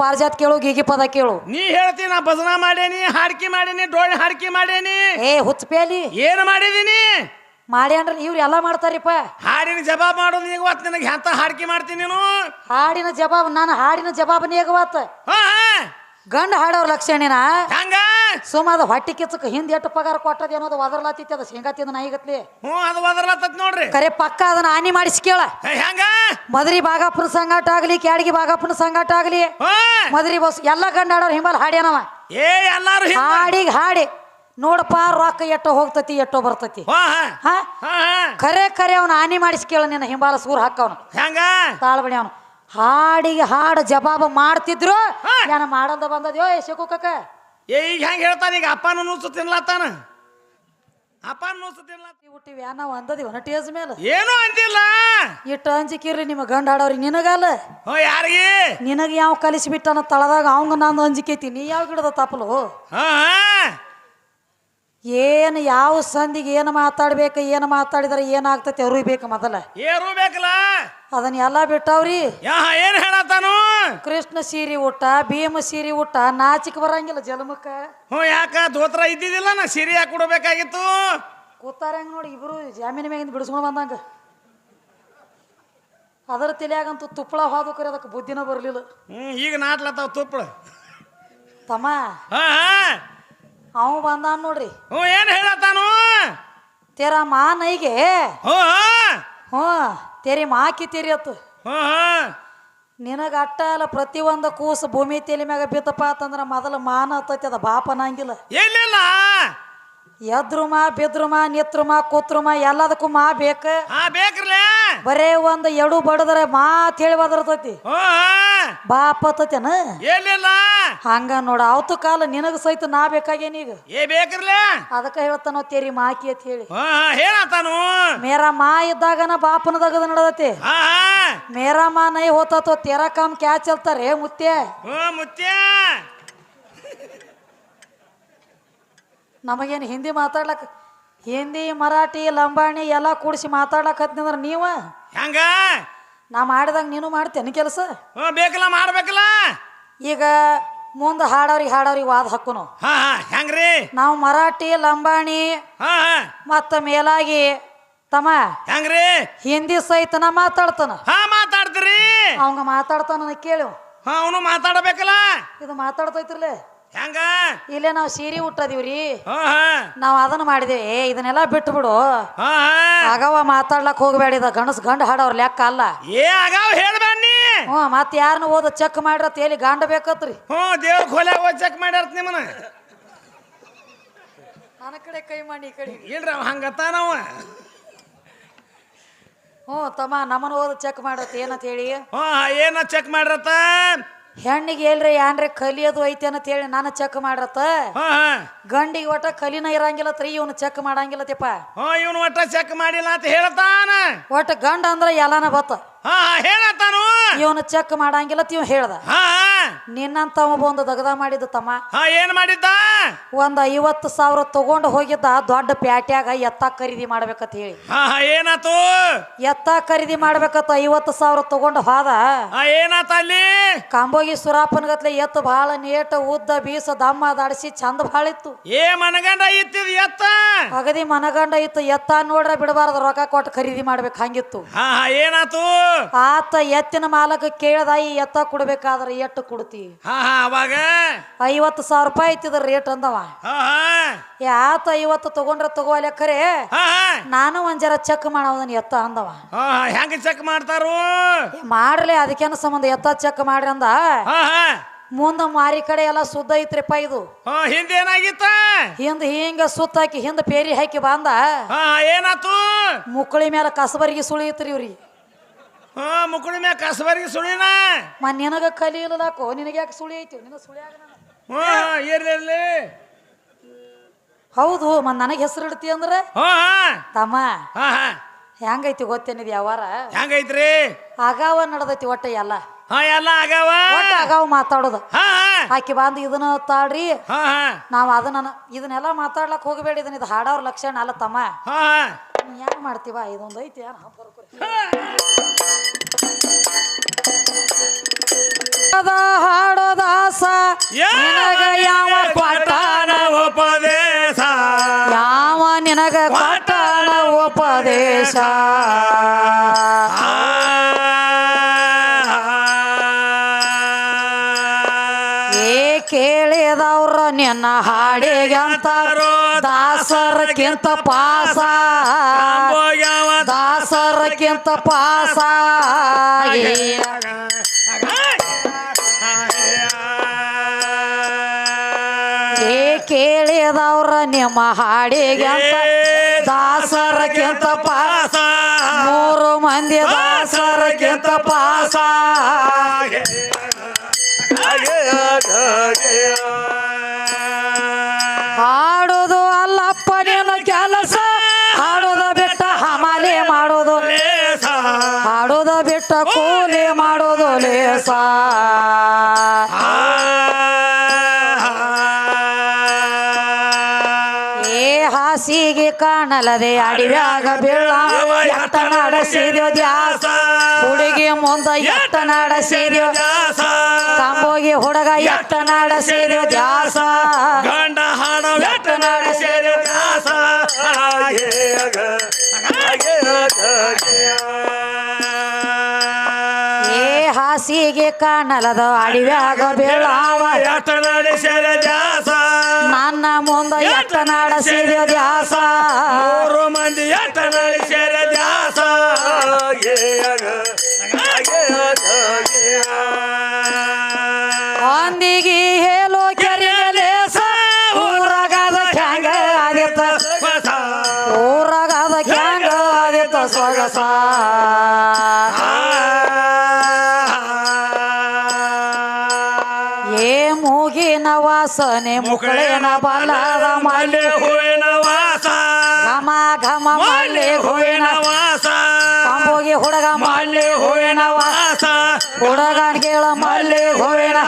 ಪಾರ್ಜಾತ್ ಕೇಳು ಗೀಗಿ ಪದ ಕೇಳು. ನೀ ಹೇಳ್ತಿ ನಾ ಭಜನಾ ಮಾಡೇನಿ ಹಾಡ್ಕಿ ಮಾಡೇನಿ ಡೋಳ್ ಹಾಡ್ಕಿ ಮಾಡೇನಿ. ಏ ಹುಚ್ಚಪೇಲಿ ಏನ್ ಮಾಡಿದೀನಿ? ಮಾಡಿ ಅಂದ್ರೆ ಇವ್ರು ಎಲ್ಲ ಮಾಡ್ತಾರಿಪ್ಪ. ಹಾಡಿನ ಜವಾಬ್ ಮಾಡೋದು ನೀಗವತ್ ನಿನಗೆ ಎಂತ ಹಾಡ್ಕಿ ಮಾಡ್ತೀನಿ ನೀನು? ಹಾಡಿನ ಜವಾಬ್ ನಾನು ಹಾಡಿನ ಜವಾಬ್ ನೀಗವತ್ ಗಂಡ ಹಾಡೋರ್ ಲಕ್ಷಣಿನ? ಹಂಗ? ಸುಮ್ಮ ಅದು ಹೊಟ್ಟಿ ಕಿಚ್ಚಕ್ಕೆ ಹಿಂದೆ ಎಷ್ಟು ಪಗಾರ ಕೊಟ್ಟದ ಏನೋ ಒದರ್ಲಾತಿತ್ತು ಅದು ಶೇಂಗಾ ತಿಂದ ನಾಯಿಗತ್ಲಿ ಹ್ಞೂ ಅದು ನೋಡ್ರಿ. ಕರೆ ಪಕ್ಕ ಅದನ್ನ ಹಾನಿ ಮಾಡಿಸಿ ಕೇಳ. ಹೆಂಗ? ಮದ್ರಿ ಬಾಗಾಪುರ ಸಂಗಾಟ ಆಗಲಿ ಕ್ಯಾಡಗಿ ಬಾಗಾಪುರ ಸಂಗಾಟ ಆಗಲಿ ಮದ್ರಿ ಬಸ್ ಎಲ್ಲ ಗಂಡ ಹಾಡೋರ್ ಹಿಂಬಲ್ ಹಾಡ್ಯಾನವ ಏ ಎಲ್ಲಾರು ಹಾಡಿಗೆ ಹಾಡಿ. ನೋಡಪ್ಪ ರೊಕ್ಕ ಎಟ್ಟೋ ಹೋಗ್ತತಿ ಎಟ್ಟೋ ಬರ್ತತಿ. ಖರೆ ಖರೆ ಅವನು ಹಾನಿ ಮಾಡಿಸಿ ಕೇಳ ನಿನ್ನ ಹಿಂಬಾಲ ಸೂರ್ ಹಾಕವನು ಹೆಂಗ? ತಾಳ್ಬಡಿ ಅವನು. ಹಾಡಿಗೆ ಹಾಡು ಜವಾಬ ಮಾಡ್ತಿದ್ರು. ನಾನು ಮಾಡಲ್ದ ಬಂದದ್ಯೋ ಶಕು ಕಕ್ಕ ಏ ಈಗ ಹೆಂಗೆ ಹೇಳ್ತಾನೆ? ಈಗ ಅಪ್ಪನ ನೂಸು ತಿನ್ಲತ್ತಾನ? ಅಪ್ಪನ ನೂಸು ತಿನ್ಲತ್ತ ಹುಟ್ಟಿವಿ ನಾವು ಅಂದದಿವ ಟೇಜ್ ಮೇಲೆ. ಏನು ಅಂದಿಲ್ಲ. ಇಟ್ಟು ಅಂಜಿಕಿರ್ರಿ ನಿಮ್ಮ ಗಂಡ ಆಡೋರಿ ನಿನಗಲ್ಲ. ಹೋ ಯಾರಿಗೆ? ನಿನಗೆ ಯಾವ ಕಲಿಸಿಬಿಟ್ಟನ ತಳದಾಗ ಅವಂಗ ನಾನು ಅಂಜಿಕೈತಿ ನೀ ಯಾವ ಗಿಡದ ತಪ್ಪಲು ಹಾಂ ಹಾ. ಏನು ಯಾವ ಸಂದಿಗೆ ಏನು ಮಾತಾಡ್ಬೇಕು ಏನು ಮಾತಾಡಿದ್ರೆ ಏನಾಗ್ತತಿ ಅವ್ರಿಗೆ ಬೇಕು ಮೊದಲ. ಏರು ಬೇಕಲ್ಲ ಅದನ್ನ ಎಲ್ಲ ಬಿಟ್ಟವ್ರಿ. ಯಾ ಏನ್ ಹೇಳತ್ತಾನು? ಕೃಷ್ಣ ಸೀರೆ ಊಟ ಭೀಮ ಸೀರೆ ಊಟ ನಾಚಿಕ್ ಬರಂಗಿಲ್ಲ ಜಲಮುಖ. ಹ್ಞೂ ಯಾಕ? ದೋತ್ರ ಇದ್ದಿದ್ದಿಲ್ಲ ನಾ ಸೀರೆ ಯಾಕೆ ಕೊಡಬೇಕಾಗಿತ್ತು ಕೂತಾರ ಹೆಂಗ್ ನೋಡಿ ಇಬ್ರು ಜಾಮೀನ್ ಮ್ಯಾಗಿಂದ ಬಿಡಿಸ್ಕೊಂಡು ಬಂದಂಗ. ಅದರ ತಲೆಯಾಗಂತೂ ತುಪ್ಪಳ ಹೋದು ಕರೆ ಅದಕ್ಕೆ ಬುದ್ಧಿನ ಬರಲಿಲ್ಲ. ಹ್ಞೂ ಈಗ ನಾಟ್ಲತ್ತಾವ ತುಪ್ಪಳ ತಮ್ಮ ಹಾ ಹಾ. ಅವ ಬಂದ ನೋಡ್ರಿ. ಹ್ಞೂ ಏನು ಹೇಳತ್ತಾನು? ತೇರ ಮಾ ನೈಗೆ ಹ್ಞೂ ಹ್ಞೂ ತೆರಿ ಮಾಕಿ ತೀರಿ ಅತ್ತು. ಹ್ಞೂ ಹ್ಞೂ ನಿನಗ ಅಟ್ಟ ಅಲ್ಲ ಪ್ರತಿಯೊಂದು ಕೂಸು ಭೂಮಿ ತೆಲಿ ಮ್ಯಾಗ ಬಿತ್ತಪ್ಪ ಅಂತಂದ್ರ ಮೊದಲು ಮಾನ ಹತ್ತೈತಿ ಅದ ಬಾಪ ಅನ್ನಂಗಿಲ್ಲ ಎಲ್ಲಿಲ್ಲ? ಎದ್ರು ಬಿದ್ರುಮ ಬಿದ್ರು ಕೂತ್ರುಮ ಎಲ್ಲದಕ್ಕೂ ಮಾ ಬೇಕ. ಹಾ ಬೇಕ್ರಲೇ? ಬರೇ ಒಂದು ಎಡು ಬಡದ್ರೆ ಮಾ ಹೇಳಿ ಬದರ್ತೈತಿ ಬಾಪ ಹತ್ತೈತೇನ ಎಲ್ಲಿಲ್ಲ? ಹಂಗ ನೋಡ ಅವತ್ತು ಕಾಲ ನಿನಗ ಸಹಿತ ನಾ ಬೇಕಾಗೇನೀಗ ಏ ಬೇಕ್ರಲೇ? ಅದಕ್ಕ ಹೇಳ್ತಾನೋ ತೇರಿ ಮಾಕಿ ಅಂತ ಹೇಳಿ. ಹಾ ಹಾ ಹೇಳತ್ತಾನು? ಮೇರಾ ಮಾ ಇದ್ದಾಗನ ಬಾಪನ ದಗದ ನಡದತಿ. ಹಾ ಹಾ. ಮೇರಾ ಮಾ ನೈ ಹೋತತೋ ತೇರಾ ಕಾಮ್ ಕ್ಯಾಚ್ ಚಲ್ತಾರೆ ಮುತ್ತೆ ಮುತ್ಯ. ನಮಗೇನು ಹಿಂದಿ ಮಾತಾಡ್ಲಕ್ಕ ಹಿಂದಿ ಮರಾಠಿ ಲಂಬಾಣಿ ಎಲ್ಲ ಕೂಡಿಸಿ ಮಾತಾಡ್ಲಕ್ ಹತ್ನಂದ್ರ ನೀವ? ಹೆಂಗ? ನಾ ಮಾಡಿದಾಗ ನೀನು ಮಾಡ್ತೇನೆ ಕೆಲಸ? ಹ್ಞೂ ಬೇಕಲ್ಲ ಮಾಡ್ಬೇಕಲ್ಲ. ಈಗ ಮುಂದೆ ಹಾಡೋರಿಗೆ ಹಾಡೋರಿಗೆ ವಾದ ಹಾಕುನು. ಹಾ ಹಾ ಹೆಂಗ್ರಿ? ನಾವು ಮರಾಠಿ ಲಂಬಾಣಿ ಹಾ ಹಾ. ಮತ್ತು ಮೇಲಾಗಿ ತಮ್ಮ ಹೆಂಗ್ರಿ? ಹಿಂದಿ ಸಹಿತ ನಾ ಮಾತಾಡ್ತಾನ. ಹಾ ಮಾತಾಡ್ತೀರಿ. ಅವಂಗ ಮಾತಾಡ್ತಾನ ಕೇಳು. ಹಾ ಅವನು ಮಾತಾಡಬೇಕಲ್ಲ. ಇದು ಮಾತಾಡ್ತೈತಿರ್ಲೆ? ಹೆಂಗ? ಇಲ್ಲೇ ನಾವು ಸೀರೆ ಉಟ್ಟದಿವ್ರಿ. ಹಾ ಹಾ. ನಾವು ಅದನ್ನ ಮಾಡಿದೇವಿ. ಏ ಇದನ್ನೆಲ್ಲ ಬಿಟ್ಟು ಬಿಡು ಹಾ ಹಾ. ಆಗವ ಮಾತಾಡ್ಲಕ್ ಹೋಗ್ಬೇಡಿದ ಗಣಸ್ ಗಂಡ ಹಾಡೋರ್ ಲೆಕ್ಕ ಅಲ್ಲ. ಏ ಆಗವ ಹೇಳ್ಬೇಡಿ ಹ್ಞೂ ಮತ್ತೆ ಯಾರನ್ನ ಓದ ಚೆಕ್ ಮಾಡಿರತ್ ಎಲ್ಲಿ ಗಂಡ ಬೇಕತ್ರಿ. ಹ್ಞೂ ದೇವ್ರ ಖೋಲೆ ಹೋಗಿ ಚೆಕ್ ಮಾಡಿರತ್ ನಿಮ್ಮನ ನನ್ನ ಕಡೆ ಕೈ ಮಾಡಿ ಈ ಕಡೆ. ಇಲ್ರಿ ಅವ ಹಂಗತ್ತಾನವ ಹ್ಞೂ ತಮ್ಮ ನಮ್ಮನ್ನ ಓದ ಚೆಕ್ ಮಾಡತ್ ಏನಂತ ಹೇಳಿ ಹ್ಞೂ ಏನ ಚೆಕ್ ಮಾಡ್ರತ್ತ? ಹೆಣ್ಣಿಗೆ ಎಲ್ರಿ ಏನ್ರಿ ಕಲಿಯೋದು ಐತೆ ಅಂತ ಹೇಳಿ ನಾನು ಚೆಕ್ ಮಾಡತ್ತ ಹಾ ಹಾ. ಗಂಡಿಗೆ ಒಟ್ಟ ಕಲಿನ ಇರಂಗಿಲ್ಲತ್ರಿ ಇವನು ಚೆಕ್ ಮಾಡಂಗಿಲ್ಲತಿಪ್ಪ ಹ್ಞೂ ಇವನು ಒಟ್ಟ ಚೆಕ್ ಮಾಡಿಲ್ಲ ಅಂತ ಹೇಳ್ತಾನ. ಒಟ್ಟ ಗಂಡ ಅಂದ್ರೆ ಎಲ್ಲಾನ ಬತ್ತ. ಹಾ ಹಾ ಹೇಳತ್ತಾನು ಇವನು ಚೆಕ್ ಮಾಡಂಗಿಲ್ಲ ಇವ್ ಹೇಳ್ದ. ಹಾ ಹಾ. ನಿನ್ನಂತವ ಒಂದು ದಗದ ಮಾಡಿದ ತಮ್ಮ. ಹಾ ಏನ್ ಮಾಡಿದ್ದ? ಒಂದ್ ಐವತ್ತು ಸಾವಿರ ತಗೊಂಡು ಹೋಗಿದ್ದ ದೊಡ್ಡ ಪ್ಯಾಟ್ಯಾಗ ಎತ್ತ ಖರೀದಿ ಮಾಡ್ಬೇಕಂತ ಹೇಳಿ. ಹಾ ಹಾ ಏನಾತು? ಎತ್ತ ಖರೀದಿ ಮಾಡ್ಬೇಕಂತ ಐವತ್ತು ಸಾವಿರ ತಗೊಂಡು ಹೋದ. ಹಾ ಏನಾತ ಅಲ್ಲಿ? ಕಾಂಬೋಗಿ ಸುರಾಪನ್ಗತ್ಲೆ ಎತ್ತು ಭಾಳ ನೇಟ ಉದ್ದ ಬೀಸ ದಮ್ಮ ದಾಡಿಸಿ ಚಂದ ಭಾಳ ಇತ್ತು. ಏ ಮನಗಂಡ ಇತ್ತಿದ್ ಎತ್ತ? ಅಗದಿ ಮನಗಂಡ ಇತ್ತು. ಎತ್ತ ನೋಡ್ರ ಬಿಡಬಾರ್ದು ರೊಕ್ಕ ಕೊಟ್ಟು ಖರೀದಿ ಮಾಡ್ಬೇಕು ಹಂಗಿತ್ತು. ಹಾ ಹಾ ಏನಾತು? ಆತ ಎತ್ತಿನ ಮಾಲಕ ಕೇಳದ ಈ ಎತ್ತ ಕೊಡ್ಬೇಕಾದ್ರೆ ಎಟ್ಟು ಕೊಡ್ತಿ? ಹಾ ಹಾ ಅವಾಗ? ಐವತ್ತು ಸಾವಿರ ರೂಪಾಯಿ ಐತಿದ ರೇಟ್ ಅಂದವ. ಹಾ ಹಾ. ಆತ ಐವತ್ತು ತಗೊಂಡ್ರ ತಗೋಲೆ ಖರೆ ಹಾ ಹಾ. ನಾನು ಒಂದ್ ಜರ ಚೆಕ್ ಮಾಡೋದನ್ನ ಎತ್ತ ಅಂದವ. ಹಾ ಹಾ. ಹೆಂಗ ಚೆಕ್ ಮಾಡ್ತಾರು? ಏ, ಮಾಡ್ಲಿ ಅದಕ್ಕೇನ ಸಂಬಂಧ ಎತ್ತ ಚೆಕ್ ಮಾಡ್ರಿ ಅಂದ. ಹಾ ಹಾ. ಮುಂದ ಮಾರಿ ಕಡೆ ಎಲ್ಲ ಸುದ್ದ ಐತ್ರಿಪ್ಪ ಇದು. ಹಾ ಹಿಂದೆ ಏನಾಗಿತ್ತ? ಹಿಂದ ಹಿಂಗ ಸುತ್ತ ಹಾಕಿ ಹಿಂದ ಪೇರಿ ಹಾಕಿ ಬಂದ. ಹಾ ಏನಾತು? ಮುಕ್ಕಳಿ ಮೇಲೆ ಕಸಬರಿಗೆ ಸುಳಿ ಇವ್ರಿ. ಹಾ ಮುಕುಳಿ ಮ್ಯಾಗ ಕಸಬಾರಿಗೆ ಸುಳಿನ? ಮ ನಿನಗ ಕಲಿ ಇಲ್ಲದಾಕೋ ನಿನಗೆ ಯಾಕೆ ಸುಳಿ ಐತಿ? ನಿನ್ನ ಸುಳಿ ಹ್ಞೂ ಇರ್ಲಿ ಇರ್ಲಿ. ಹೌದು ಮನ್ ನನಗೆ ಹೆಸರು ಇಡ್ತಿ ಅಂದ್ರೆ? ಹಾ ಹಾ ತಮ್ಮ ಹಾ ಹಾ. ಹೆಂಗೈತಿ ಗೊತ್ತೇನಿದ್ ಯಾವಾರ ಹೆಂಗೈತ್ರಿ? ಆಗಾವ ನಡ್ದೈತಿ ಒಟ್ಟ ಎಲ್ಲ. ಹಾ ಎಲ್ಲ ಒಟ್ಟ ಆಗಾವ ಮಾತಾಡೋದು. ಹಾ ಹಾ. ಆಕಿ ಬಂದು ಇದನ್ನ ತಾಡ್ರಿ. ಹಾ ಹಾ. ನಾವು ಅದನ್ನ ಇದನ್ನೆಲ್ಲ ಮಾತಾಡ್ಲಕ್ ಹೋಗಬೇಡಿ ಇದನ್ನ ಇದು ಹಾಡೋರ್ ಲಕ್ಷಣ ಅಲ್ಲ ತಮ್ಮ. ಹಾ ಹಾ. ಯಾರು ಮಾಡ್ತೀವ? ಇದೊಂದು ಐತಿ ಯಾರು ಹಬ್ಬ ಬರ್ಕೊರಿ. ಅದ ಹಾಡೋದ ನಿನಗ ಯಾವ ಕೊಟ್ಟಾನ ಉಪದೇಶ? ಯಾವ ನಿನಗ ಕೊಟ್ಟನ ಉಪದೇಶ? ನಿನ್ನ ಹಾಡಿಗೆ ಅಂತ ದಾಸರಕ್ಕಿಂತ ಪಾಸ. ದಾಸರಕ್ಕಿಂತ ಪಾಸ. ಏ ಕೇಳಿದವ್ರ ನಿಮ್ಮ ಹಾಡಿಗೆ ದಾಸರಕ್ಕಿಂತ ಪಾಸ. ಮೂರು ಮಂದಿ ದಾಸರಕ್ಕಿಂತ ಪಾಸ. ಕಾಣಲದೆ ಅಡಿವ್ಯಾಗ ಬೀಳ ಎತ್ತನಾಡ ಸೇರಿಯೋ ದ್ಯಾಸ. ಹುಡುಗಿ ಮುಂದ ಎಟ್ಟ ನಡೆಸಿದ್ಯೋ ಕಾಂಬೋಗಿ ಹುಡುಗ ಎತ್ತನಾಡ ನಡೆಸಿದ್ಯೋ ದ್ಯಾಸ. ಗಂಡ ಹಾಡ ನಡೆಸಿದ ದಾಸ ಏ ಹಾಸಿಗೆ ಕಾಣಲದ ಅಡಿವ್ಯಾಗ ಬೀಳಾವ ಎಟ ನಡೆಸಿದ ದಾಸ ನನ್ನ ಮುಂದ ಎಟ್ಟ ನಡೆಸಿದ್ಯೋ ದ್ಯಾಸ. ಮೂರು ಮಂದಿ ವಾಸನೆ ಮುಕಳೇನ ಬಲದ ಮಲ್ಲೆ ಹೂವಿನ ವಾಸ. ಘಮ ಘಮ ಮಲ್ಲೆ ಹೂವಿನ ವಾಸ. ಕಂಬೋಗಿ ಹುಡುಗ ಮಲ್ಲೆ ಹೂವಿನ ವಾಸ. ಹುಡುಗನ್ ಕೇಳ ಮಲ್ಲೆ ಹೂವಿನ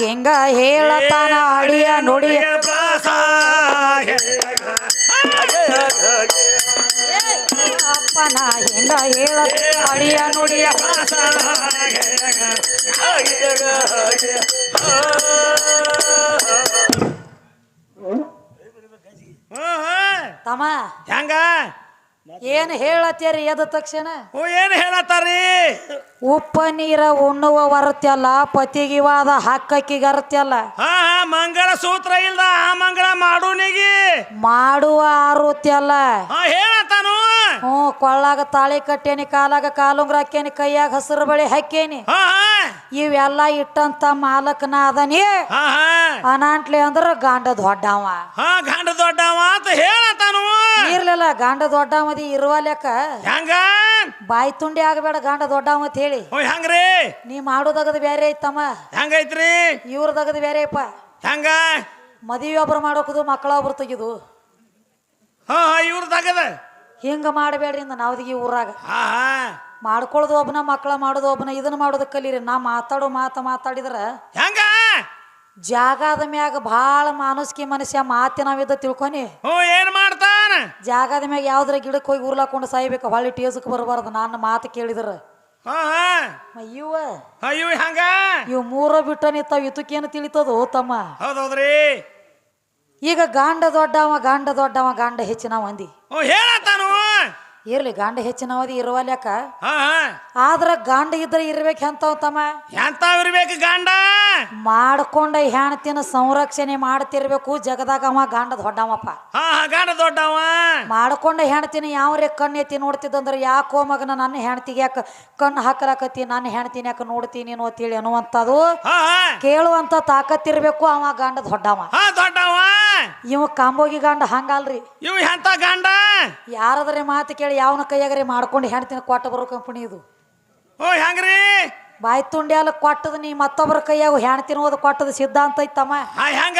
ಹಿಂಗ ಹೇಳತಾನ ಅಡಿಯ ನುಡಿಯ ಅಪ್ಪನ ಹಿಂಗ ಹೇಳ ಅಡಿಯ ನುಡಿಯ ತಮ್ಮ. ಹೆಂಗ? ಏನ್ ಹೇಳತ್ತೀರಿ ಎದ ತಕ್ಷಣ? ಓ ಏನ್ ಹೇಳತ್ತಾರಿ ಉಪ್ಪ ನೀರ ಉಣ್ಣುವ ವರತ್ಯಲ್ಲ ಪತಿಗಿವಾದ ಹಕ್ಕಕ್ಕಿಗರತ್ಯಲ್ಲ ಹಾ ಹಾ ಮಂಗಳ ಸೂತ್ರ ಇಲ್ದ ಆ ಮಂಗಳ ಮಾಡೋನಿಗಿ. ಮಾಡುವ ಆರುತ್ಯಲ್ಲ? ಹಾ ಹೇಳತ್ತಾನು. ಹ್ಞೂ ಕೊಳ್ಳಾಗ ತಾಳಿ ಕಟ್ಟೇನಿ ಕಾಲಾಗ ಕಾಲುಂಗ್ರ ಹಾಕೇನಿ ಕೈಯಾಗ ಹಸಿರು ಬಳಿ ಹಾಕೇನಿ. ಹಾ ಹಾ. ಇವೆಲ್ಲ ಇಟ್ಟಂತ ಮಾಲಕನ ಅದನಿ. ಹಾ ಅನಾಂಟ್ಲಿ ಅಂದ್ರ ಗಾಂಡ ದೊಡ್ಡವ. ಹಾ ಗಂಡ ದೊಡ್ಡವ ಅಂತ ಹೇಳತಾನು ಇರ್ಲಿಲ್ಲ ಗಾಂಡ ದೊಡ್ಡವದಿ ಇರುವ ಲೆಕ್ಕ. ಹೆಂಗ? ಬಾಯಿ ತುಂಡಿ ಆಗಬೇಡ ಗಾಂಡ ದೊಡ್ಡವ ಅಂತ ಹೇಳಿ. ಓ ಹೆಂಗ್ರಿ? ನೀ ಮಾಡೋದಗದ ಬೇರೆ ಐತಮ್ಮ. ಹೆಂಗೈತ್ರಿ? ಇವ್ರದಗದ ಬೇರೆ ಅಪ್ಪ. ಹೆಂಗ? ಮದುವೆ ಒಬ್ರು ಮಾಡೋಕದು ಮಕ್ಕಳ ಒಬ್ರು ತೆಗಿದು. ಹಾ ಹಾ ಇವ್ರ ತಗದ ಹಿಂಗ ಮಾಡಬೇಡ್ರಿ ಅಂದ ನಾವ್ದಿಗೆ ಊರಾಗ. ಮಾಡ್ಕೊಳ್ಳೋದು ಒಬ್ಬನ ಮಕ್ಕಳ ಮಾಡೋದು ಒಬ್ಬನ ಇದನ್ನ ಮಾಡೋದು ಕಲೀರಿ. ನಾ ಮಾತಾಡೋ ಮಾತು ಮಾತಾಡಿದ್ರ ಹೆಂಗ? ಜಾಗದ ಮ್ಯಾಗ ಭಾಳ ಮಾನುಸ್ಕಿ ಮನುಷ್ಯ ಮಾತಿನವಿದ್ದ ತಿಳ್ಕೊನಿ. ಹ್ಞೂ ಏನ್ ಮಾಡ್ತಾನ? ಜಾಗದ ಮ್ಯಾಗ ಯಾವ್ದ್ರ ಗಿಡಕ್ಕೆ ಹೋಗಿ ಉರ್ಲಾಕೊಂಡು ಸಾಯ್ಬೇಕು ಹೊಳ್ಳಿ ಟೇಸಕ್ ಬರಬಾರ್ದು ನನ್ನ ಮಾತು ಕೇಳಿದ್ರ. ಇವ ಇವ್ ಹೆಂಗ? ಇವ್ ಮೂರ ಬಿಟ್ಟ ನಿಂತಾವ ಇದಕ್ಕೇನು ತಿಳಿತದೋ ತಮ್ಮ. ಹೌದೌದ್ರಿ. ಈಗ ಗಾಂಡ ದೊಡ್ಡವ ಗಾಂಡ ದೊಡ್ಡವ ಗಾಂಡ ಹೆಚ್ಚಿನ ಮಂದಿ ಓ ಹೇಳತ್ತಾನು? ಇರ್ಲಿ ಗಂಡ ಹೆಚ್ಚಿನವದಿ ಇರುವ ಲೆಕ್ಕ ಹಾ ಹಾ. ಆದ್ರ ಗಂಡ ಇದ್ರೆ ಇರ್ಬೇಕು ಎಂತವ ತಮ್ಮ? ಎಂತಾವ್ ಇರ್ಬೇಕು ಗಂಡ? ಮಾಡ್ಕೊಂಡ ಹೆಣ್ತಿನ ಸಂರಕ್ಷಣೆ ಮಾಡ್ತಿರ್ಬೇಕು ಜಗದಾಗ ಅವ ಗಾಂಡ ದೊಡ್ಡವಪ್ಪ. ಹಾ ಹಾ ಗಂಡ ದೊಡ್ಡವ. ಮಾಡ್ಕೊಂಡ ಹೆಣ್ತಿನ ಯಾವ್ರೆ ಕಣ್ಣು ಎತ್ತಿ ನೋಡ್ತಿದ್ದಂದ್ರೆ ಯಾಕೋ ಮಗನ ನನ್ನ ಹೆಣ್ತಿಗೆ ಯಾಕೆ ಕಣ್ಣು ಹಾಕಲಾಕತ್ತಿ ನನ್ನ ಹೆಣ್ತಿನ ಯಾಕೆ ನೋಡ್ತೀನಿ ನೀನು ಅಂತೇಳಿ ಅನ್ನುವಂಥದ್ದು ಹಾ ಹಾ. ಕೇಳುವಂತ ತಾಕತ್ತಿರ್ಬೇಕು ಅವ ಗಂಡ ದೊಡ್ಡವ. ಹಾ ದೊಡ್ಡವ. ಇವ ಕಾಂಬೋಗಿ ಗಂಡ ಹಂಗಲ್ರಿ. ಇವ್ ಎಂತ ಗಂಡ? ಯಾರಾದ್ರೆ ಮಾತು ಕೇಳಿ ಯಾವನ ಕೈಯಾಗರೆ ಮಾಡ್ಕೊಂಡು ಹೆಣ್ತಿನ ಕೊಟ್ಟ ಬರೋ ಕಂಪನಿ ಇದು. ಓ ಹೆಂಗ್ರಿ? ಬಾಯಿ ತುಂಡಿ ಅಲ್ಲ ಕೊಟ್ಟದ ನೀ ಮತ್ತೊಬ್ಬರ ಕೈಯಾಗ ಹೆಣ್ತಿನ ಓದ ಕೊಟ್ಟದ ಸಿದ್ಧಾಂತ ಐತಮ್ಮ. ಹಾ ಹೆಂಗ?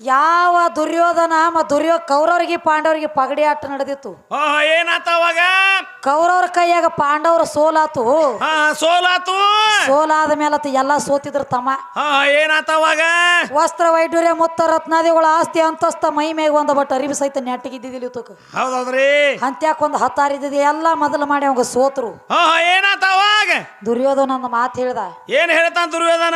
ಯಾವ ದುರ್ಯೋಧನ ಮತ್ತು ದುರ್ಯೋ ಕೌರವರಿಗೆ ಪಾಂಡವರಿಗೆ ಪಗಡಿ ಆಟ ನಡೆದಿತ್ತು. ಏನಾತ ಅವಾಗ? ಕೌರವ್ರ ಕೈಯಾಗ ಪಾಂಡವರ ಸೋಲಾತು. ಸೋಲಾತು? ಸೋಲಾದ ಮೇಲೆ ಎಲ್ಲ ಸೋತಿದ್ರು ತಮ್ಮ. ಏನಾತ ಅವಾಗ? ವಸ್ತ್ರ ವೈಢೂರ್ಯ ಮುತ್ತ ರತ್ನಾದಿಗಳ ಆಸ್ತಿ ಅಂತಸ್ತ ಮೈ ಮೇಗ ಒಂದ ಬಟ್ ಅರಿವಿ ಸಹಿತ ನೆಟ್ಟಿಗಿದ್ದಿದ್ದಿಲ್ಲ ತುಕ ಹೌದೌದ್ರಿ? ಅಂತ್ಯಾಕ ಒಂದು ಎಲ್ಲಾ ಎಲ್ಲ ಮೊದಲು ಮಾಡಿ ಅವಾಗ ಸೋತರು. ಏನಾತ ಅವಾಗ? ದುರ್ಯೋಧನ ಒಂದು ಮಾತು ಹೇಳ್ದ. ಏನ್ ಹೇಳ್ತಾನ ದುರ್ಯೋಧನ?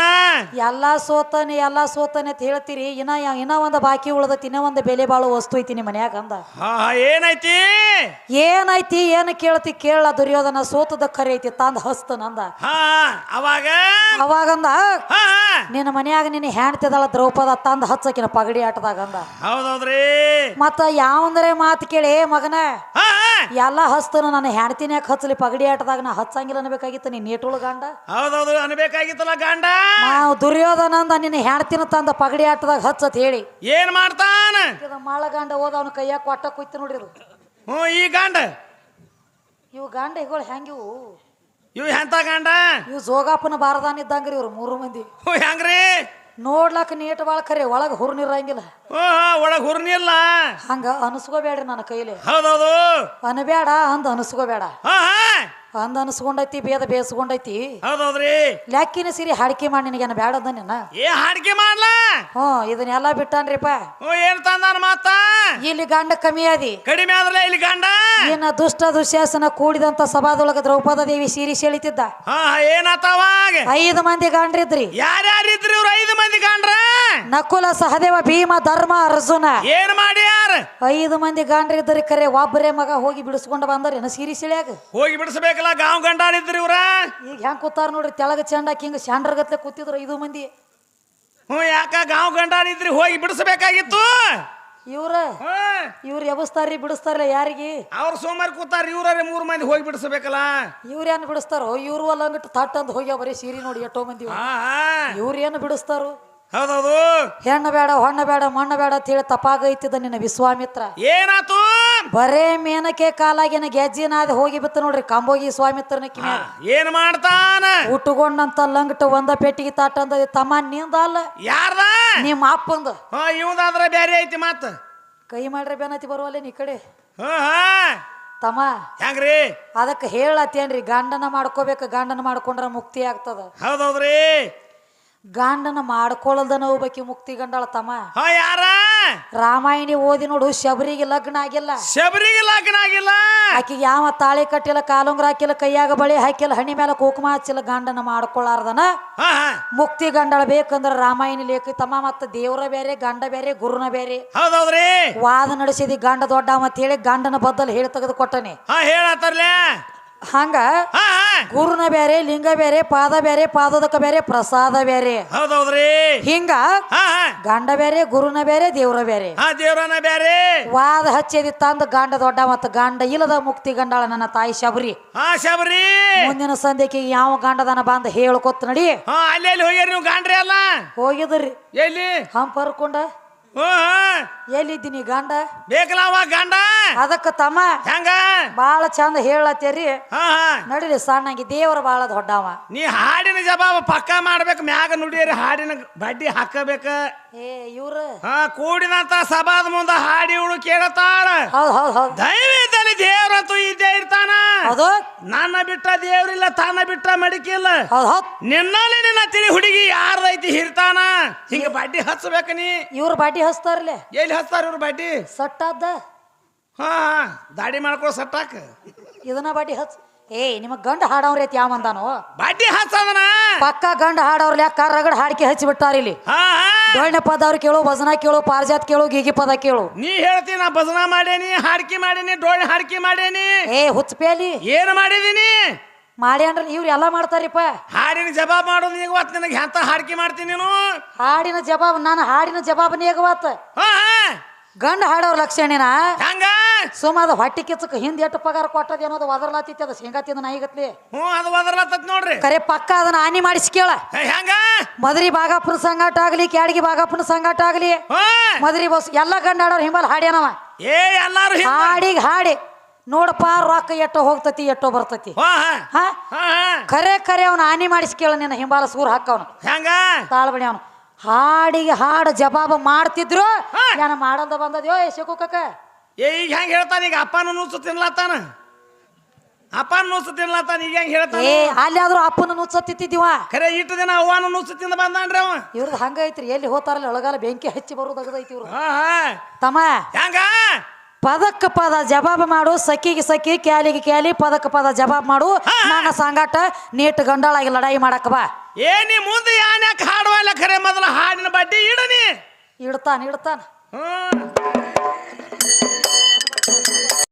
ಎಲ್ಲಾ ಸೋತನೆ ಎಲ್ಲಾ ಸೋತನೆ ಅಂತ ಹೇಳ್ತೀರಿ ಇನ್ನ ಯಾ- ಇನ್ನ ಒಂದು ಬಾಕಿ ಉಳ್ದತಿ ತಿನ್ನ ಒಂದು ಬೆಲೆ ಬಾಳೋ ವಸ್ತು ಐತಿ ನಿಮ್ಮ ಮನ್ಯಾಗ ಅಂದ. ಹಾ ಏನೈತಿ? ಏನೈತಿ ಏನು ಕೇಳ್ತಿ ಕೇಳ ದುರ್ಯೋಧನ ಸೋತದ ಕರೆ ಐತಿ ತಂದ ಹಸ್ತನಂದ ಹಾ ಅವಾಗ? ಅವಾಗಂದ ಹಾ ನಿನ್ನ ಮನ್ಯಾಗ ನಿನ್ನ ಹೆಣ್ತಿದಳ ದ್ರೌಪದ ತಂದ ಹಚ್ಚಕಿನ ಪಗಡಿ ಆಟದಾಗ ಅಂದ. ಹೌದೌದ್ರಿ. ಮತ್ತ ಯಾವಂದ್ರೆ ಮಾತು ಕೇಳಿ "ಏ ಮಗನ ಹಾ ಎಲ್ಲ ಹಸ್ತನು ನನ್ನ ಹೆಣ್ತೀನಿ ಯಾಕೆ ಹಚ್ಚಲಿ ಪಗಡಿ ಆಟದಾಗ ನಾ ಹಚ್ಚಂಗಿಲ್ಲ ಅನ್ಬೇಕಾಗಿತ್ತು ನೀನ್ ನೇಟುಳು ಗಂಡ. ಹೌದೌದು ಅನ್ಬೇಕಾಗಿತ್ತಲ್ಲ ಗಂಡ? ನಾವು ದುರ್ಯೋಧನ ಅಂದ ನಿನ್ನ ಹೆಣ್ತಿನ ತಂದ ಪಗಡಿ ಆಟದಾಗ ಹಚ್ಚತ್ ಹೇಳಿ. ಏನ್ ಮಾಡ್ತಾನ? ಮಾಳ ಗಂಡ ಹೋದ ಅವನ ಕೈಯಾಗ ಕೊಟ್ಟ ಕುಯ್ತು ನೋಡ್ರಿ ಹ್ಞೂ ಈ ಗಂಡ? ಇವು ಗಂಡ ಇಗಳು ಹೆಂಗಿವು? ಇವು ಎಂತ ಗಂಡ? ಇವು ಜೋಗಾಪನ ಬಾರದಾನಿದ್ದಂಗ್ರಿ ಇವ್ರು ಮೂರು ಮಂದಿ. ಹ್ಞೂ ಹೆಂಗ್ರಿ? ನೋಡ್ಲಕ್ಕ ನೀಟ್ ಬಾಳ ಖರೆ ಒಳಗೆ ಹುರ್ನಿರಂಗಿಲ್ಲ ಒಳಗ ಹುರ್ನಿಲ್ಲ ಹಂಗ ಅನಸ್ಕೋಬೇಡ್ರಿ ನನ್ನ ಕೈಲಿ. ಹೌದೌದು. ಅನಬೇಡ ಅಂದ ಅನಸ್ಕೋಬೇಡ. ಅಂದ ಅನಸ್ಕೊಂಡೈತಿ ಬೇದ ಬೇಸ್ಕೊಂಡೈತಿ. ಹೌದೌದ್ರಿ. ಲ್ಯಾಕಿನ ಸಿರಿ ಹಾಡಿಕೆ ಮಾಡಿ ನಿನಗೇನ ಬೇಡದ ನಿನ್ನ ಏ ಹಾಡಿಕೆ ಮಾಡ್ಲ? ಹ್ಞೂ ಇದನ್ನೆಲ್ಲ ಬಿಟ್ಟಾನ್ರಿಪ್ಪ. ಓ ಏನ್ ತಂದಾನ ಮಾತ? ಇಲ್ಲಿ ಗಂಡ ಕಮ್ಮಿ ಆದಿ ಕಡಿಮೆ ಆದ್ರಲ್ಲ ಇಲ್ಲಿ ಗಂಡ? ಇನ್ನ ದುಷ್ಟ ದುಶ್ಯಾಸನ ಕೂಡಿದಂತ ಸಭಾದೊಳಗ ದ್ರೌಪದ ದೇವಿ ಸೀರಿ ಸೆಳಿತಿದ್ದ. ಏನಾತವಾಗ ಐದು ಮಂದಿ ಗಂಡ್ರಿದ್ರಿ. ಯಾರ್ಯಾರಿದ್ರಿ ಇವ್ರು ಐದು ಮಂದಿ ಗಂಡ್ರ ನಕುಲ ಸಹದೇವ ಭೀಮ ಧರ್ಮ ಅರ್ಜುನ. ಏನ್ ಮಾಡ್ಯಾರ ಐದು ಮಂದಿ ಗಂಡ್ರಿದ್ರಿ ಕರೆ ಒಬ್ಬರೇ ಮಗ ಹೋಗಿ ಬಿಡಿಸ್ಕೊಂಡು ಏನ ಸೀರಿ ಸಿಳ್ಯಾಗ? ಹೋಗಿ ಬಿಡಿಸ್ಬೇಕಲ್ಲ ಗಾಂವ್ ಗಂಡಾರಿದ್ರಿ ಇವ್ರ? ಈಗ ಹೆಂಗ್ ಕೂತಾರ ನೋಡ್ರಿ ತೆಳಗ ಕಿಂಗ್ ಹಿಂಗ ಶಾಂಡ್ರಗತ್ಲೆ ಕೂತಿದ್ರು ಐದು ಮಂದಿ. ಹ್ಞೂ ಯಾಕ ಗಾಂವ್ ಗಂಡಾರಿದ್ರಿ ಹೋಗಿ ಬಿಡಿಸ್ಬೇಕಾಗಿತ್ತು? ಇವ್ರ ಇವ್ರ ಎಬಸ್ತಾರ್ರಿ ಬಿಡಿಸ್ತಾರಲ್ಲ ಯಾರಿಗೆ? ಅವ್ರ ಸೋಮವಾರ ಕೂತಾರ ಇವ್ರೇ ಮೂರು ಮಂದಿ ಹೋಗಿ ಬಿಡಿಸ್ಬೇಕಲ್ಲ? ಇವ್ರು ಏನು ಬಿಡಿಸ್ತಾರೋ ಇವ್ರು ಅಲ್ಲಂಗಿಟ್ಟು ತಟ್ ಅಂತ ಹೋಗ್ಯಾವ ಬರೀ ಸೀರಿ ನೋಡಿ ಎಷ್ಟೋ ಮಂದಿ. ಇವ್ರು ಏನು ಬಿಡಿಸ್ತಾರು? ಹೌದೌದು. ಹೆಣ್ಣು ಬೇಡ ಹೊಣ್ಣ ಬೇಡ ಮಣ್ಣು ಬೇಡ ಅಂತ ಹೇಳಿ ತಪ್ಪಾಗೈತಿದ ನಿನ್ನ ವಿಶ್ವಾಮಿತ್ರ. ಏನಾತು? ಬರೇ ಮೇನಕೆ ಕಾಲಾಗಿನ ಗೆಜ್ಜಿನಾದ ಹೋಗಿ ಬಿತ್ತು ನೋಡ್ರಿ ಕಂಬೋಗಿ ಸ್ವಾಮಿತ್ರನ ಏನ್ ಮಾಡ್ತಾನ? ಉಟ್ಟುಕೊಂಡಂತ ಲಂಗಟ ಒಂದ ಪೆಟ್ಟಿಗೆ ತಾಟ ಅಂದ ತಮ್ಮ ನಿಂದ ಅಲ್ಲ. ಯಾರ್ದ? ನಿಮ್ಮ ಅಪ್ಪಂದ. ಇವಂದಾದ್ರ ಬ್ಯಾರೆ ಐತಿ ಮತ್ತ ಕೈ ಮಾಡ್ರೆ ಬೆನತಿ ಬರುವಲ್ಲ ನೀ ಕಡೆ. ತಮ್ಮ ಹೆಂಗ್ರಿ? ಅದಕ್ಕೆ ಹೇಳತ್ತೇನ್ರಿ ಗಂಡನ ಮಾಡ್ಕೋಬೇಕು ಗಂಡನ ಮಾಡ್ಕೊಂಡ್ರ ಮುಕ್ತಿ ಆಗ್ತದ. ಹೌದೌದ್ರಿ. ಗಂಡನ ಮಾಡ್ಕೊಳ್ಳದನ ಹೋಗ್ಬೇಕಿ ಮುಕ್ತಿ ಗಂಡಳ ತಮ್ಮ. ಹಾ ಯಾರ? ರಾಮಾಯಣಿ ಓದಿ ನೋಡು ಶಬರಿಗೆ ಲಗ್ನ ಆಗಿಲ್ಲ. ಶಬರಿಗೆ ಲಗ್ನ ಆಗಿಲ್ಲ? ಆಕಿಗೆ ಯಾವ ತಾಳಿ ಕಟ್ಟಿಲ್ಲ ಕಾಲುಂಗ್ರ ಹಾಕಿಲ್ಲ ಕೈಯಾಗ ಬಳಿ ಹಾಕಿಲ್ಲ ಹಣಿ ಮೇಲೆ ಕುಕುಮ ಹಚ್ಚಿಲ್ಲ ಗಂಡನ ಮಾಡ್ಕೊಳ್ಳಾರ್ದನ ಹಾ ಹಾ. ಮುಕ್ತಿ ಗಂಡಳ ಬೇಕಂದ್ರ ರಾಮಾಯಣಿ ಲೇಖ ತಮ್ಮ ಮತ್ತ ದೇವ್ರ ಬೇರೆ ಗಂಡ ಬೇರೆ ಗುರುನ ಬೇರೆ. ಹೌದೌದ್ರಿ? ವಾದ ನಡೆಸಿದಿ ಗಂಡ ದೊಡ್ಡ ಅಂತ ಹೇಳಿ ಗಂಡನ ಬದ್ದಲ್ ಹೇಳಿ ತೆಗೆದು ಕೊಟ್ಟನೆ. ಹಾ ಹೇಳತ್ತಾರ್ಲೆ? ಹಂಗ ಹಾ ಗುರುನ ಬೇರೆ ಲಿಂಗ ಬೇರೆ ಪಾದ ಬೇರೆ ಪಾದದಕ ಬೇರೆ ಪ್ರಸಾದ ಬೇರೆ ಹೌದೌದ್ರಿ. ಹಿಂಗ ಹಾ ಗಂಡ ಬೇರೆ ಗುರುನ ಬೇರೆ ದೇವ್ರ ಬೇರೆ ಹಾ ದೇವ್ರನ ಬ್ಯಾರೆ. ವಾದ ಹಚ್ಚೇದಿ ತಂದ ಗಂಡ ದೊಡ್ಡ ಮತ್ತ ಗಂಡ ಇಲ್ಲದ ಮುಕ್ತಿ ಗಂಡಾಳ ನನ್ನ ತಾಯಿ ಶಬರಿ. ಹಾ ಶಬರಿ. ಮುಂದಿನ ಸಂಧ್ಯಕ್ಕೆ ಯಾವ ಗಂಡದನ ಬಂದ ಹೇಳ್ಕೊತ್ ನಡಿ. ಹಾ ಅಲ್ಲಿ ಹೋಗ್ಯಾರ ನೀವು ಗಾಂಡ್ರಿ ಅಲ್ಲ? ಹೋಗಿದ್ರಿ. ಎಲ್ಲಿ? ಹಂಪರ್ಕೊಂಡ. ಹಾ. ಎಲ್ಲಿದ್ದೀನಿ ಗಂಡ? ಬೇಕಲ್ಲ ಅವ ಗಂಡ? ಅದಕ್ಕ ತಮ್ಮ. ಹೆಂಗ? ಬಾಳ ಚಂದ ಹೇಳತ್ತೇರಿ. ಹಾ ಹಾ. ನಡಿರಿ ಸಣ್ಣಂಗಿ ದೇವ್ರ ಬಾಳ ದೊಡ್ಡವ. ನೀ ಹಾಡಿನ ಜವಾಬ ಪಕ್ಕ ಮಾಡ್ಬೇಕು ಮ್ಯಾಗ ನುಡಿಯರಿ ಹಾಡಿನ ಬಡ್ಡಿ ಹಾಕಬೇಕ. ಏ ಇವ್ರ? ಹಾ ಕೂಡಿದಂತ ಸಭಾದ ಮುಂದ ಹಾಡಿ ಇವಳು ಕೇಳತಾಳ. ಹೌದ್ ಹೌದ್ ಹೌದ್. ದೈವದಲ್ಲಿ ದೇವ್ರಂತೂ ಇದ್ದೇ ಇರ್ತಾನ. ಅದು ನನ್ನ ಬಿಟ್ಟ ದೇವ್ರಿಲ್ಲ ತಾನ ಬಿಟ್ಟ ಮಡಿಕಿಲ್ಲ ಹೌದ್ ಹೌದ್. ನಿನ್ನಲ್ಲಿ ನಿನ್ನ ತಿಳಿ ಹುಡುಗಿ ಯಾರ್ದೈತಿ ಇರ್ತಾನ ಹಿಂಗ ಬಡ್ಡಿ ಹಚ್ಚಬೇಕ ನೀ. ಇವ್ರ ಬಡ್ಡಿ ಹಚ್ತಾರಲ್ಲೇ ಎಲ್ಲಿ ಹಚ್ತಾರ ಇವ್ರು ಬಡ್ಡಿ ಸಟ್ಟಾದ? ಹಾ ದಾಡಿ ಮಾಡ್ಕೊ ಸಟ್ಟಾಕ. ಇದನ್ನ ಬಾಟಿ ಹಚ್. ಏ ನಿಮಗ್ ಗಂಡ ಹಾಡವ್ರ ಐತಿ ಯಾವಂದಾನು ಬಾಟಿ ಹಚ್ಚದನ ಪಕ್ಕ ಗಂಡ ಹಾಡವ್ರ ಯಾಕ ರಗಡ್ ಹಾಡಿಕೆ ಹಚ್ಚಿ ಬಿಟ್ಟಾರ ಇಲ್ಲಿ. ಹಾ ಹಾ. ಡೊಳ್ಳ ಪದ ಅವ್ರು ಕೇಳು ಭಜನಾ ಕೇಳು ಪಾರಿಜಾತ್ ಕೇಳು ಗೀಗಿ ಪದ ಕೇಳು. ನೀ ಹೇಳ್ತಿ ನಾ ಭಜನಾ ಮಾಡೇನಿ ಹಾಡ್ಕಿ ಮಾಡೇನಿ ಡೋಳಿ ಹಾಡ್ಕಿ ಮಾಡೇನಿ. ಏ ಹುಚ್ಚಪೇಲಿ ಏನ್ ಮಾಡಿದೀನಿ? ಮಾಡಿ ಅಂದ್ರೆ ಇವ್ರು ಎಲ್ಲ ಮಾಡ್ತಾರಿಪ್ಪ. ಹಾಡಿನ ಜವಾಬ್ ಮಾಡೋದು ಈಗ ನಿನಗೆ ಎಂತ ಹಾಡ್ಕಿ ಮಾಡ್ತೀನಿ ನೀನು? ಹಾಡಿನ ಜವಾಬ್ ನಾನು ಹಾಡಿನ ಜವಾಬ್ ನೀಗವತ್ತ ಹಾ ಹಾ. ಗಂಡ ಹಾಡೋರ್ ಲಕ್ಷಣೇನ ಹಂಗ? ಸುಮ್ಮದ ಹೊಟ್ಟಿ ಕಿಚ್ಚಕ್ಕೆ ಹಿಂದೆ ಎಷ್ಟು ಪಗಾರ ಕೊಟ್ಟದ ಏನೋದು ಒದರ್ಲಾತಿತ್ತು ಅದು ಶೇಂಗಾ ತಿಂದ ನಾಯಿಗತ್ಲಿ ಹ್ಞೂ ಅದು ನೋಡ್ರಿ. ಕರೆ ಪಕ್ಕ ಅದನ್ನ ಹಾನಿ ಮಾಡಿಸಿ ಕೇಳ. ಹೆಂಗ? ಮದ್ರಿ ಬಾಗಾಪುರ ಸಂಗಾಟ ಆಗ್ಲಿ ಕ್ಯಾಡಗಿ ಬಾಗಾಪುರ ಸಂಗಾಟ ಆಗಲಿ. ಮದ್ರಿ ಬಸ್ ಎಲ್ಲ ಗಂಡ ಹಾಡೋರು ಹಿಂಬಲ್ ಹಾಡ್ಯಾನವ ಏ ಎಲ್ಲಾರು ಹಾಡಿಗೆ ಹಾಡಿ. ನೋಡಪ್ಪ ರೊಕ್ಕ ಎಟ್ಟೋ ಹೋಗ್ತತಿ ಎಟ್ಟೋ ಬರ್ತತಿ. ಹಾ ಖರೆ ಖರೆ ಅವನು ಹಾನಿ ಮಾಡಿಸಿ ಕೇಳ ನಿನ್ನ ಹಿಂಬಾಲ ಸೂರ್ ಹಾಕವನು. ಹೆಂಗ? ತಾಳ್ಬಣಿ ಅವನು. ಹಾಡಿಗೆ ಹಾಡು ಜವಾಬ ಮಾಡ್ತಿದ್ರು. ನಾನು ಮಾಡಂದ ಬಂದದ್ಯೋ ಶಕು ಕಕ್ಕ ಏ ಈಗ ಹೆಂಗ್ ಹೇಳ್ತಾನ? ಈಗ ಅಪ್ಪನ ನುಚ್ಚು ತಿನ್ಲತ್ತಾನ ಅಪ್ಪನ ನುಚ್ಚು ತಿನ್ಲತ್ತಾನ ಈಗ ಹೆಂಗ್ ಹೇಳ್ತಾನ? ಏ ಅಲ್ಲಾದ್ರೂ ಅಪ್ಪನ ನುಚ್ಚತ್ತಿದ್ದಿವ ಖರೆ ಇಟ್ಟು ದಿನ ಅವ್ವನ ನುಚ್ಚು ತಿಂದ ಬಂದಾನ್ರಿ ಅವ. ಇವ್ರದ್ದು ಹಂಗೈತ್ರಿ ಎಲ್ಲಿ ಹೋತಾರಲ್ಲ ಒಳಗಾಲ ಬೆಂಕಿ ಹಚ್ಚಿ ಬರೋದಾಗದೈತಿ ಇವ್ರು ಹಾ ಹಾ. ತಮ್ಮ. ಹೆಂಗ? ಪದಕ್ಕೆ ಪದ ಜವಾಬ್ ಮಾಡು. ಸಖಿಗೆ ಸಖಿ ಕ್ಯಾಲಿಗೆ ಕ್ಯಾಲಿ ಪದಕ್ಕೆ ಪದ ಜವಾಬ್ ಮಾಡು. ನಾನು. ನನ್ನ ಸಂಗಾಟ ನೀಟ್ ಗಂಡಾಳಾಗಿ ಲಡಾಯಿ ಮಾಡಕ್ಕ ಬಾ. ಏ ನೀ ಮುಂದೆ ಯಾನ್ಯಾಕೆ ಹಾಡುವಲ್ಲ ಖರೆ ಮೊದಲ ಹಾಡಿನ ಬಡ್ಡಿ ಇಡನಿ ಇಡ್ತಾನ ಇಡ್ತಾನ. ಹ್ಮ್.